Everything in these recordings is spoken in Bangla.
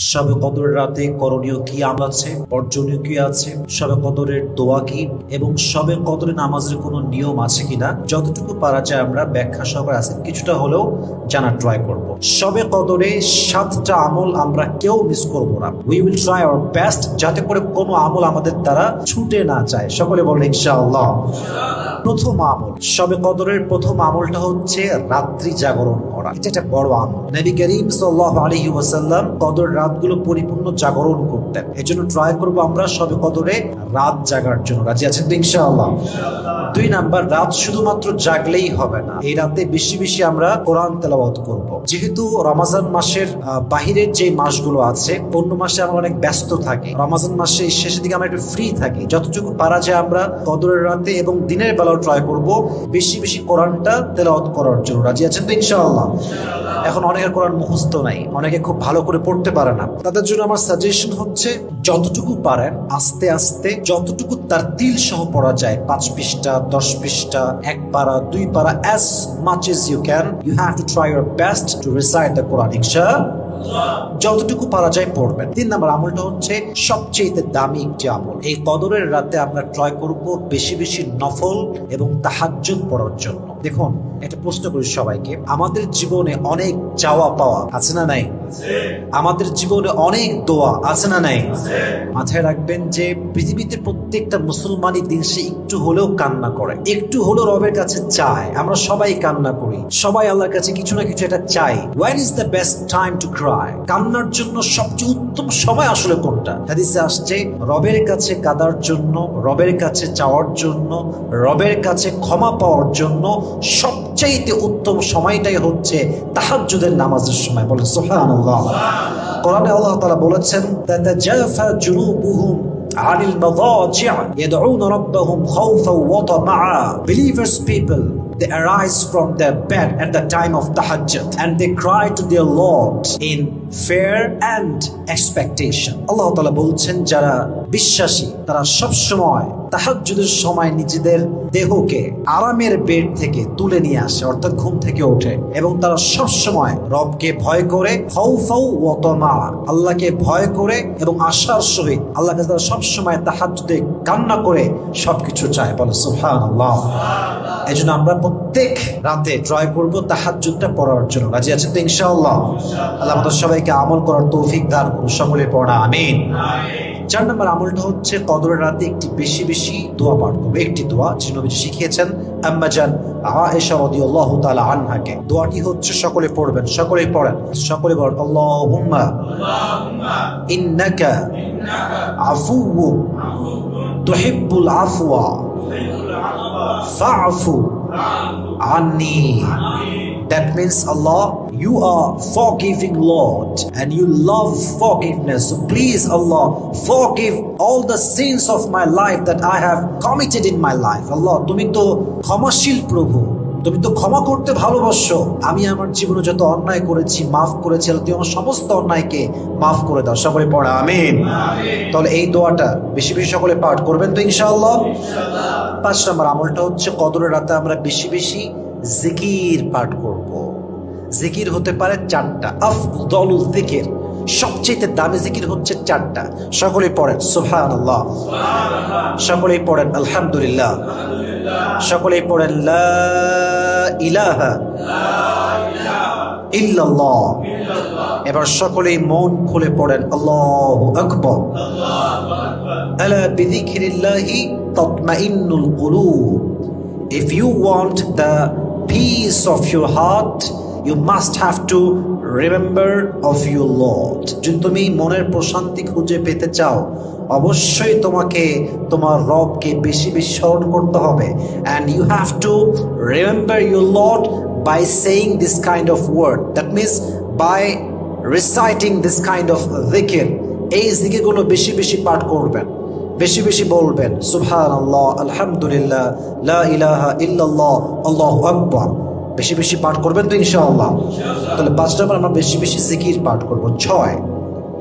সবে কদর রাতে করণীয় কি আছে? বর্জনীয় কি আছে? সবে কদরের দোয়া কি? এবং সবে কদরের নামাজের কোনো নিয়ম আছে কিনা? যতটুকু পারা যায় আমরা ব্যাখ্যা সহকারে আছে কিছুটা হলেও জানার ট্রাই করব। সবে কদরে সাতটা আমল আমরা কেউ মিস করব না। We will try our best যাতে করে কোনো আমল আমাদের দ্বারা ছুটে না যায়। সকলে বলেন ইনশাআল্লাহ। প্রথম আমল। সবে কদরের প্রথম আমলটা হচ্ছে রাত্রি জাগরণ করা। এটা একটা বড় আমল। নবী করিম সাল্লাল্লাহু আলাইহি ওয়াসাল্লাম কদর রাতগুলো পরিপূর্ণ জাগরণ করতেন। এজন্য ট্রাই করব আমরা সবে কদরে রাত জাগার জন্য। রাজি আছেন ইনশাআল্লাহ? দুই নাম্বার, রাত শুধুমাত্র জাগলেই হবে না। এই রাতে বেশি বেশি আমরা কোরআন তেলাওয়াত করব। যেহেতু রমাজান মাসের বাহিরের যে মাসগুলো আছে, অন্য মাসে আমরা অনেক ব্যস্ত থাকি। রমাজান মাসে শেষের দিকে আমরা একটু ফ্রি থাকি। যতটুকু পারা যায় আমরা কদরের রাতে এবং দিনের বেলাও ট্রাই করব বেশি বেশি কোরআনটা তেলাওয়াত করার জন্য। রাজি আছেন তো ইনশাআল্লাহ? এখন অনেকের কোরআন মুখস্থ নাই। অনেকে খুব ভালো করে পড়তে পারে না। তাদের জন্য আমার সাজেশন হচ্ছে, যতটুকু পারেন, আস্তে আস্তে যতটুকু তার তিল সহ পড়া যায়, পাঁচ পৃষ্ঠা দশ পৃষ্ঠা, এক পারা, দুই পারা as much as you can you have to try your best to recite the Quran যতটুকু পারা যায় পড়বেন। তিন নম্বর আমলটা হচ্ছে সবচেয়ে দামি একটি আমল। এই কদরের রাতে আমরা ট্রাই করব বেশি বেশি নফল এবং তাহাজ্জুদ পড়ার জন্য। দেখুন একটা প্রশ্ন করি সবাইকে। আমাদের জীবনে অনেক চাওয়া পাওয়া আছে না নাই? আমাদের জীবনে অনেক দোয়া আছে না নাই? মাথায় রাখবেন যে পৃথিবীতে প্রত্যেকটা মুসলমানই দিন সে একটু হলেও কান্না করে। একটু হলেও রবের কাছে চায়। আমরা সবাই কান্না করি। সবাই আল্লাহর কাছে কিছু না কিছু এটা চাই। War is the best time to cry কান্নার জন্য সবচেয়ে উত্তম সময় আসলে কোনটা হাদিসে আসছে রবের কাছে কাদার জন্য রবের কাছে চাওয়ার জন্য রবের কাছে ক্ষমা পাওয়ার জন্য সবচাইতে উত্তম সময়টাই হচ্ছে তাহাজ্জুদের নামাজের সময় বলে সুবহানাল্লাহ কোরআনে আল্লাহ তাআলা বলেছেন তাতাজাফা জুনুবুহুম عن المضاجع يدعون ربهم خوفا وطمعا believers people they arise from their bed at the time of tahajjud and they cry to their lord in fear and expectation Allah bolchen বলছেন যারা বিশ্বাসী তারা সব সময় তাহাজ্জুদের সময় নিজেদের দেহকে আরামের বেড থেকে তুলে নিয়ে আসে, অর্থাৎ ঘুম থেকে ওঠে এবং তারা সব সময় রবকে ভয় করে, ফাউ ওয়াতমা, আল্লাহকে ভয় করে এবং আশার সহিত আল্লাহ কাছে তারা সব সময় তাহাজ্জুদে কান্না করে সবকিছু চায়। বলে সুবহানাল্লাহ। এই জন্য আমরা প্রত্যেক রাতে ট্রাই করব তাহাজ্জুদটা পড়ার জন্য। রাজি আছেন তো ইনশাআল্লাহ? আল্লাহ আমাদের সবাইকে আমল করার তৌফিক দান সকলে পড়া, আমিন। চার নম্বর আমলটা হচ্ছে কদরের রাতে একটি বেশি বেশি দোয়া পাঠ করবে, একটি দোয়া। যে নবীজি শিখিয়েছেন, আম্মাজান আয়েশা রাদিয়াল্লাহু তাআলা আনহাকে। দোয়াটি হচ্ছে সকলে পড়বেন, সকলেই পড়েন। সকলে বলেন আল্লাহুম্মা ইন্নাকা আফুউ তুহিব্বুল আফওয়া ফাআফু আন্নি। That means Allah, you are forgiving Lord and you love forgiveness. So please Allah, forgive all the sins of my life that I have committed in my life. Allah, তুমি তো ক্ষমাশীল প্রভু। তুমি তো ক্ষমা করতে ভালোবাসো। আমি আমার জীবনে যত অন্যায় করেছি মাফ করেছি তুমি আমার সমস্ত অন্যায়কে মাফ করে দাও। সকলে পড়া আমিন। তাহলে এই দোয়াটা বেশি বেশি সকলে পাঠ করবেন তো ইনশাআল্লাহ? পাঁচ নম্বর আমলটা হচ্ছে কদরের রাতে আমরা বেশি বেশি জিকির পাঠ করব। জিকির হতে পারে চারটা। আফদলুল জিকির। সবচেয়ে দামি জিকির হচ্ছে চারটা। সকলে পড়েন সুবহানাল্লাহ। সকলেই পড়েন আলহামদুলিল্লাহ। সকলেই পড়েন লা ইলাহা ইল্লাল্লাহ। এবার সকলেই মন খুলে পড়েন আল্লাহু আকবার। আলা বিযিকরিল্লাহি তাতমাইন্নুল কুলুব। If you want the peace of your heart, you must have to remember of your Lord. যদি তুমি মনের প্রশান্তি খুঁজে পেতে চাও, অবশ্যই তোমাকে তোমার রবকে বেশি বেশি স্মরণ করতে হবে। And you have to remember your lord by saying this kind of word that means by reciting this kind of জিকির এই জিকিরগুলো বেশি বেশি পাঠ করবেন, বেশি বেশি বলবেন। সুবহান আল্লাহ আলহামদুলিল্লাহ, লা ইলাহা ইল্লাল্লাহ, আল্লাহু আকবার। বেশি বেশি পাঠ করবেন তো ইনশাআল্লাহ। তাহলে পাঁচ নম্বর আমরা বেশি বেশি জিকির পাঠ করব। ছয়,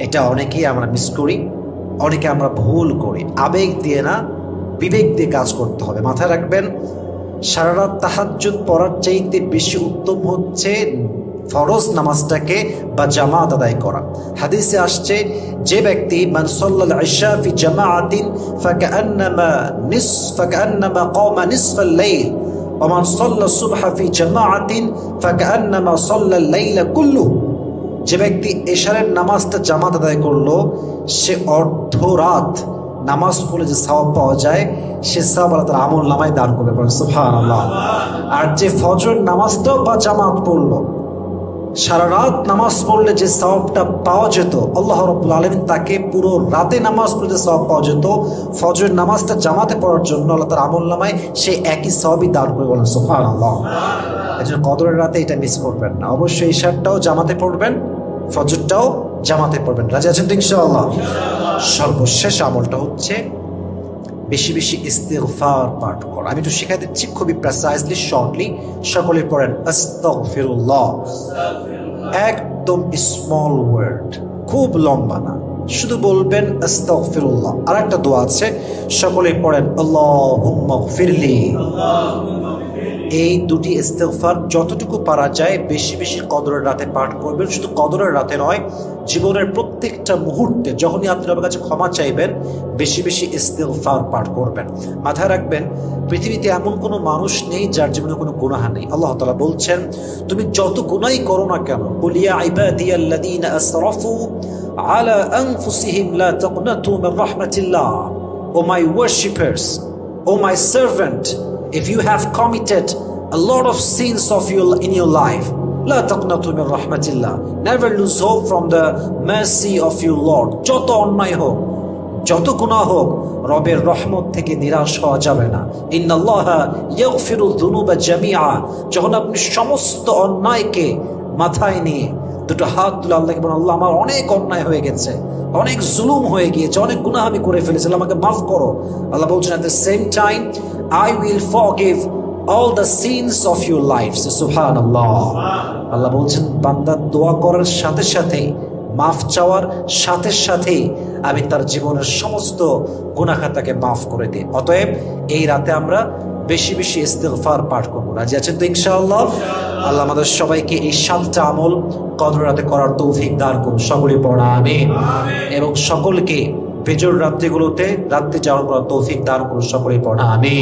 এটা অনেকেই আমরা মিস করি, অনেকে আমরা ভুল করি। আবেগ দিয়ে না, বিবেক দিয়ে কাজ করতে হবে। মাথায় রাখবেন সারা রাত পড়ার চাইতে বেশি উত্তম হচ্ছে ফরজ নামাজটাকে বা জামাত আদায় করা। হাদিসে আসছে, যে ব্যক্তি, মান সাল্লাল ইশা ফি জামাআতিন ফাকান্নামা নিস ফাকান্নামা অমান সল্লা সুবহাফি জামাআতিন ফাকান্নামা সল্লা লাইলা কুল্লু যে ব্যক্তি এশারের নামাজটা জামাত আদায় করল, সে অর্ধ রাত নামাজ পড়লে যে সাওয়াব পাওয়া যায়, সে সাওয়াব আল্লাহ তার আমল নামায় দান করবে সুবহানাল্লাহ। আর যে ফজর নামাজটাও বা জামাত পড়ল সারা রাত নামাজ পড়লে যে সওয়াবটা পাওয়া যেত, আল্লাহ রব্বুল আলমিন তাকে পুরো রাতে নামাজ পড়লে সওয়াব পাওয়া যেত, ফজরের নামাজটা জামাতে পড়ার জন্য আল্লাহ তার আমল নামায় সে একই সবই দান করে বলেন, সুবহানাল্লাহ। এই জন্য কদরের রাতে এটা মিস করবেন না। অবশ্যই ঈশারটাও জামাতে পড়বেন, ফজরটাও জামাতে পড়বেন। রাজি আছেন তো ইনশাআল্লাহ? সর্বশেষ আমলটা হচ্ছে বেশি বেশি ইস্তেগফার পাঠ করা। আমি একটু শিখাই দিচ্ছি খুবই প্রেসাইজলি শর্টলি সকলে পড়েন, আস্তাগফিরুল্লাহ। একদম স্মল ওয়ার্ড খুব লম্বা না। শুধু বলবেন আস্তাগফিরুল্লাহ। আর একটা দোয়া আছে, সকলে পড়েন আল্লাহুম্মা ফিরলি এই দুটি ইস্তেগফার যতটুকু পারা যায় বেশি বেশি কদরের রাতে পাঠ করবেন। শুধু কদরের রাতে নয় জীবনের প্রত্যেকটা মুহূর্তে যখনই আপনি আমার কাছে ক্ষমা চাইবেন বেশি বেশি ইস্তেগফার পাঠ করবেন। মাথায় রাখবেন পৃথিবীতে এমন কোনো মানুষ নেই যার জীবনে কোনো গুনাহ নেই। আল্লাহ তালা বলছেন তুমি যত গুনাই করো না কেন বলিয়া ইবাদিয়াল্লাযীনা আসরাফু আলা আনফুসিহিম লা তাকনাতু মির রাহমাতিল্লাহ। O my worshippers O my servant, if you have committed a lot of sins of your in your life, لا تقنطوا من رحمة الله. Never lose hope from the mercy of your Lord. যত অন্যায় হোক যত গুনাহ হোক রবের রহমত থেকে নিরাশ হওয়া যাবে না ইন্নাল্লাহ ইয়াগফিরু যুনুবা জামিআ যখন আপনি সমস্ত অন্যায়কে মাথায় নিয়ে দুটো হাত তুলে আল্লাহকে বলেন আল্লাহ আমার অনেক অন্যায় হয়ে গেছে অনেক জুলুম হয়ে গিয়েছে অনেক গুনাহ আমি করে ফেলেছিলাম আমাকে মাফ করো আল্লাহ বলছেন at the same time I will forgive all the sins of your lives. সুবহানাল্লাহ আল্লাহ বলছেন বান্দা দোয়া করার সাথে সাথে মাফ চাওয়ার সাথে সাথে আমি তার জীবনের সমস্ত গুনাখাতাকে মাফ করে দিই। অতএব এই রাতে আমরা বেশি বেশি ইস্তেগফার পাঠ করব। রাজি আছেন তো ইনশাআল্লাহ? আল্লাহ আমাদের সবাইকে এই সাতটা আমল কদর রাতে করার তৌফিক দান করুন। সকলে পড়া আমি এবং সকলকে বেজর রাত্রিগুলোতে রাত্রি যাওয়ার করার তৌফিক দান করুন সকলে পড়া। আমি